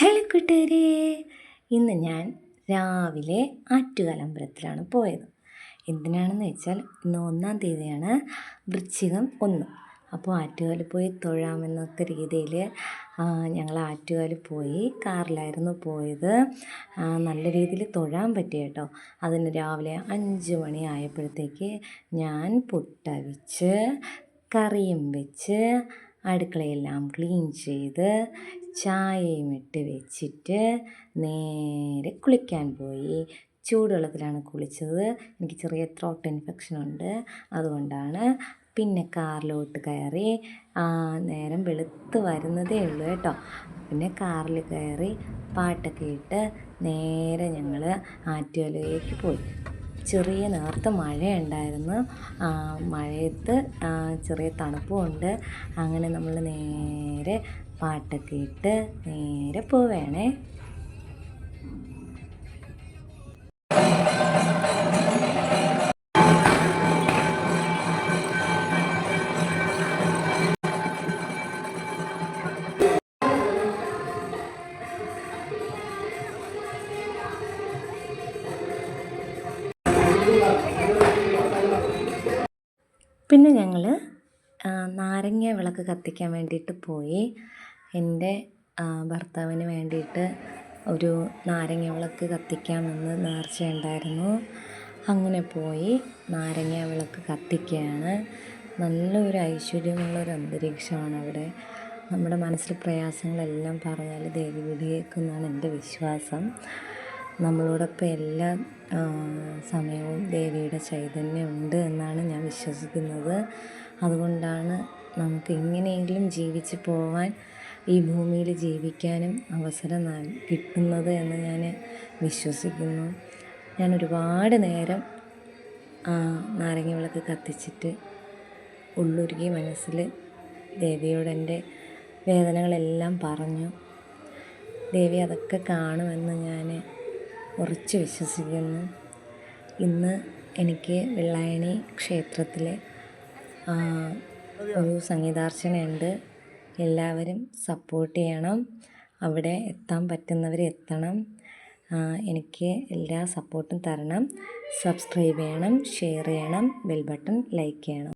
Hello കൂട്ടുകാരെ. ഇന്ന് ഞാൻ രാവിലെ ആറ്റുകാലമ്പലത്തിലാണ് പോയത്. എന്തിനാണെന്ന് വെച്ചാൽ ഇന്ന് ഒന്നാം തീയതിയാണ് വൃശ്ചികം ഒന്ന്. അപ്പോൾ ആറ്റുകാലിൽ പോയി തൊഴാമെന്നൊക്കെ രീതിയിൽ ഞങ്ങൾ ആറ്റുകാലിൽ പോയി കാറിലായിരുന്നു പോയത്. നല്ല രീതിയിൽ തൊഴാൻ പറ്റി കേട്ടോ. അതിന് രാവിലെ അഞ്ച് മണി ആയപ്പോഴത്തേക്ക് ഞാൻ പുട്ടവിച്ച് കറിയും വെച്ച് അടുക്കളയെല്ലാം ക്ലീൻ ചെയ്ത് ചായയും ഇട്ട് വെച്ചിട്ട് നേരെ കുളിക്കാൻ പോയി. ചൂടുവെള്ളത്തിലാണ് കുളിച്ചത്. എനിക്ക് ചെറിയ ത്രോട്ട് ഇൻഫെക്ഷൻ ഉണ്ട്. അതുകൊണ്ടാണ് പിന്നെ കാറിലോട്ട് കയറി നേരം വെളുത്ത് വരുന്നതേ ഉള്ളൂ കേട്ടോ. പിന്നെ കാറിൽ കയറി പാട്ടൊക്കെ ഇട്ട് നേരെ ഞങ്ങൾ ആറ്റുകാലിലേക്ക് പോയി. ചെറിയ നേർത്ത മഴയുണ്ടായിരുന്നു. മഴയത്ത് ചെറിയ തണുപ്പുമുണ്ട്. അങ്ങനെ നമ്മൾ നേരെ പാട്ടൊക്കെ ഇട്ട് നേരെ പോവേണേ. പിന്നെ ഞങ്ങൾ നാരങ്ങ വിളക്ക് കത്തിക്കാൻ വേണ്ടിയിട്ട് പോയി. എന്റെ ഭർത്താവിന് വേണ്ടിയിട്ട് ഒരു നാരങ്ങ വിളക്ക് കത്തിക്കാമെന്ന് നേർച്ചയുണ്ടായിരുന്നു അങ്ങനെ പോയി നാരങ്ങ വിളക്ക് കത്തിക്കുകയാണ് നല്ലൊരു ഐശ്വര്യമുള്ളൊരു അന്തരീക്ഷമാണ് അവിടെ. നമ്മുടെ മനസ്സിൽ പ്രയാസങ്ങളെല്ലാം പറഞ്ഞാൽ ദേവി വിടിയേക്കുമെന്നാണ് എന്റെ വിശ്വാസം. നമ്മളോടൊപ്പം എല്ലാ സമയവും ദേവിയുടെ ചൈതന്യം ഉണ്ട് എന്നാണ് ഞാൻ വിശ്വസിക്കുന്നത്. അതുകൊണ്ടാണ് നമുക്ക് എങ്ങനെയെങ്കിലും ജീവിച്ച് പോവാൻ ഈ ഭൂമിയിൽ ജീവിക്കാനും അവസരം കിട്ടുന്നത് എന്ന് ഞാൻ വിശ്വസിക്കുന്നു. ഞാൻ ഒരുപാട് നേരം നാരങ്ങ വിളക്ക് കത്തിച്ചിട്ട് ഉള്ളുരുകി മനസ്സിൽ ദേവിയോട് എന്റെ വേദനകളെല്ലാം പറഞ്ഞു. ദേവി അതൊക്കെ കാണുമെന്ന് ഞാൻ ഉറച്ചു വിശ്വസിക്കുന്നു. ഇന്ന് എനിക്ക് വെള്ളായണി ക്ഷേത്രത്തിൽ ഒരു സംഗീതാർച്ചനയുണ്ട്. എല്ലാവരും സപ്പോർട്ട് ചെയ്യണം. അവിടെ എത്താൻ പറ്റുന്നവർ എത്തണം. എനിക്ക് എല്ലാ സപ്പോർട്ടും തരണം. സബ്സ്ക്രൈബ് ചെയ്യണം ഷെയർ ചെയ്യണം ബെൽ ബട്ടൺ ലൈക്ക് ചെയ്യണം.